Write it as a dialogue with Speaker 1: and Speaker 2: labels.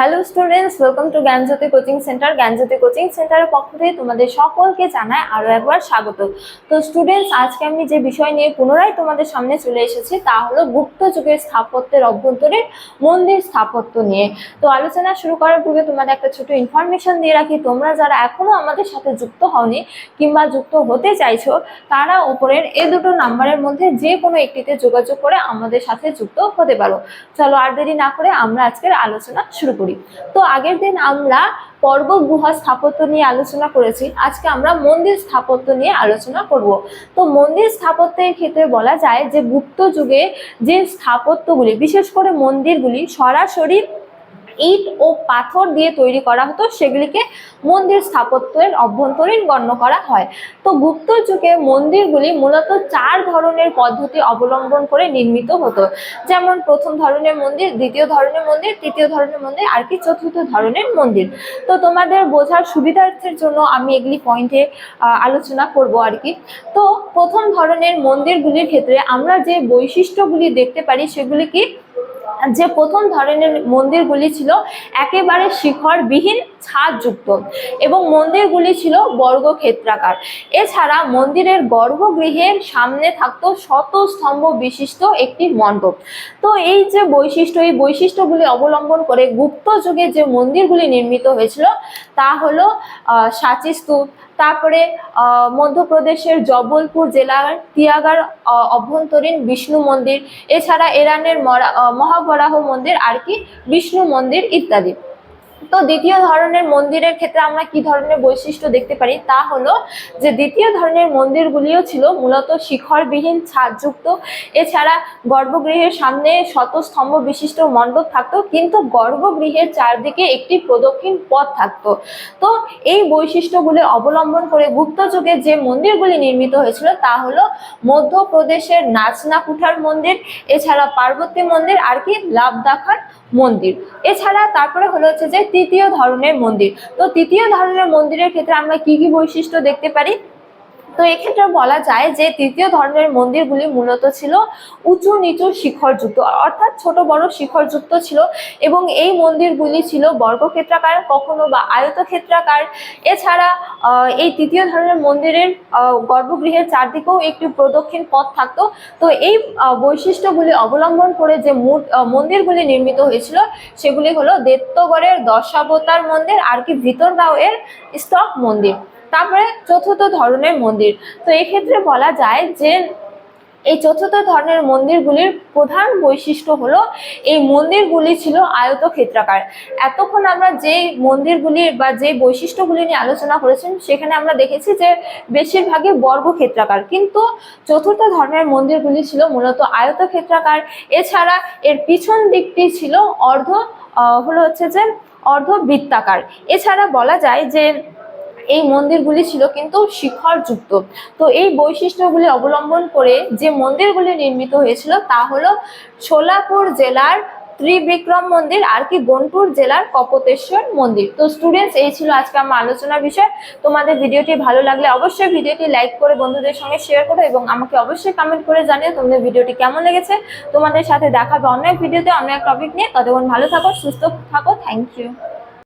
Speaker 1: Hello students welcome to Gyanjyoti coaching centre Gyanjyoti coaching সেন্টারের পক্ষ থেকে তোমাদের সকলকে জানায় আরও একবার স্বাগত। তো স্টুডেন্টস আজকে আমি যে বিষয় নিয়ে পুনরায় তোমাদের সামনে চলে এসেছি, তা হলো গুপ্ত যুগের স্থাপত্যের অভ্যন্তরে মন্দির স্থাপত্য নিয়ে। তো আলোচনা শুরু করার পূর্বে তোমাদের একটা ছোট ইনফরমেশন দিয়ে রাখি, তোমরা যারা এখনও আমাদের সাথে যুক্ত হওনি কিংবা যুক্ত হতে চাইছো, তারা ওপরের এ দুটো নাম্বারের মধ্যে যে কোনো একটিতে যোগাযোগ করে আমাদের সাথে যুক্ত হতে পারো। চলো আর দেরি না করে আমরা আজকের আলোচনা শুরু করি। তো আগের দিন আমরা পর্ব গুহা স্থাপত্য নিয়ে আলোচনা করেছি। আজকে আমরা মন্দির স্থাপত্য নিয়ে আলোচনা করব। তো মন্দির স্থাপত্যের ক্ষেত্রে বলা যায় যে গুপ্ত যুগে যে স্থাপত্যগুলি, বিশেষ করে মন্দিরগুলি সরাসরি ইট ও পাথর দিয়ে তৈরি করা হতো। সেগুলিকে মন্দির স্থাপত্যের অভ্যন্তরীণ গণ্য করা হয়। তো গুপ্ত যুগে মন্দিরগুলি মূলত চার ধরনের পদ্ধতি অবলম্বন করে নির্মিত হতো। যেমন প্রথম ধরনের মন্দির, দ্বিতীয় ধরনের মন্দির, তৃতীয় ধরনের মন্দির, আর কি চতুর্থ ধরনের মন্দির। তো তোমাদের বোঝার সুবিধার্থের জন্য আমি এগুলি পয়েন্টে আলোচনা করব আর কি। তো প্রথম ধরনের মন্দিরগুলির ক্ষেত্রে আমরা যে বৈশিষ্ট্যগুলি দেখতে পারি সেগুলি কি? যে প্রথম ধরনের মন্দিরগুলি ছিল একেবারে শিখরবিহীন ছাদযুক্ত এবং মন্দিরগুলি ছিল বর্গক্ষেত্রাকার। এছাড়া মন্দিরের গর্ভগৃহের সামনে থাকত শত স্তম্ভ বিশিষ্ট একটি মণ্ডপ। তো এই যে বৈশিষ্ট্য এই বৈশিষ্ট্যগুলি অবলম্বন করে গুপ্ত যুগে যে মন্দিরগুলি নির্মিত হয়েছিল তা হলো আহ, সাঁচি স্তূপ তারপরে মধ্যপ্রদেশের জবলপুর জেলার তিয়াগার অভ্যন্তরীণ বিষ্ণু মন্দির, এছাড়া ইরানের মহাবরাহ মন্দির, আর কি বিষ্ণু মন্দির ইত্যাদি। তো দ্বিতীয় ধরনের মন্দিরের ক্ষেত্রে আমরা কি ধরনের বৈশিষ্ট্য দেখতে পারি? তা হলো যে দ্বিতীয় ধরনের মন্দিরগুলিও ছিল মূলত শিখরবিহীন ছাদযুক্ত। এছাড়া গর্ভগৃহের সামনে শত স্তম্ভ বিশিষ্ট মণ্ডপ থাকতো, কিন্তু গর্ভগৃহের চারদিকে একটি প্রদক্ষিণ পথ থাকতো। তো এই বৈশিষ্ট্যগুলি অবলম্বন করে গুপ্ত যুগে যে মন্দিরগুলি নির্মিত হয়েছিল, তা হলো মধ্যপ্রদেশের নাচনা কুঠার মন্দির, এছাড়া পার্বতী মন্দির, আর কি লাভদাখার মন্দির। এছাড়া তারপরে হলো হচ্ছে যে তৃতীয় ধরনের মন্দির। তো তৃতীয় ধরনের মন্দিরের ক্ষেত্রে আমরা কি কি বৈশিষ্ট্য দেখতে পারি? তো এক্ষেত্রে বলা যায় যে তৃতীয় ধরনের মন্দিরগুলি মূলত ছিল উঁচু নিচু শিখরযুক্ত, অর্থাৎ ছোট বড় শিখরযুক্ত ছিল এবং এই মন্দিরগুলি ছিল বর্গক্ষেত্রাকার, কখনো বা আয়তক্ষেত্রাকার। এছাড়া এই তৃতীয় ধরনের মন্দিরের গর্ভগৃহের চারদিকেও একটি প্রদক্ষিণ পথ থাকতো। তো এই বৈশিষ্ট্যগুলি অবলম্বন করে যে মন্দিরগুলি নির্মিত হয়েছিল, সেগুলি হলো দেত্তগড়ের দশাবতার মন্দির আর কি ভিতরগাঁও এর স্তক মন্দির। তারপরে চতুর্থ ধরনের মন্দির। তো এক্ষেত্রে বলা যায় যে, এই চতুর্থ ধরনের মন্দিরগুলির প্রধান বৈশিষ্ট্য হলো, এই মন্দিরগুলি ছিল আয়তক্ষেত্রাকার এতক্ষণ আমরা যে মন্দিরগুলি বা যে বৈশিষ্ট্যগুলি নিয়ে আলোচনা করেছেন, সেখানে আমরা দেখেছি যে বেশিরভাগই বর্গক্ষেত্রাকার কিন্তু চতুর্থ ধরনের মন্দিরগুলি ছিল মূলত আয়তক্ষেত্রাকার এছাড়া এর পিছন দিকটি ছিল অর্ধ হলো হচ্ছে যে অর্ধ বৃত্তাকার এছাড়া বলা যায় যে এই মন্দিরগুলি ছিল কিন্তু শিখরযুক্ত। তো এই বৈশিষ্ট্যগুলি অবলম্বন করে যে মন্দিরগুলি নির্মিত হয়েছিল তা হলো সোলাপুর জেলার ত্রিবিক্রম মন্দির আর কি গনপুর জেলার কপতেশ্বর মন্দির। তো স্টুডেন্টস এই ছিল আজকে আমার আলোচনার বিষয়। তোমাদের ভিডিওটি ভালো লাগলে অবশ্যই ভিডিওটি লাইক করে বন্ধুদের সঙ্গে শেয়ার করো এবং আমাকে অবশ্যই কমেন্ট করে জানিও তোমাদের ভিডিওটি কেমন লেগেছে। তোমাদের সাথে দেখাবে অন্য এক ভিডিওতে অন্য এক টপিক নিয়ে। ততক্ষণ ভালো থাকো, সুস্থ থাকো থ্যাংক ইউ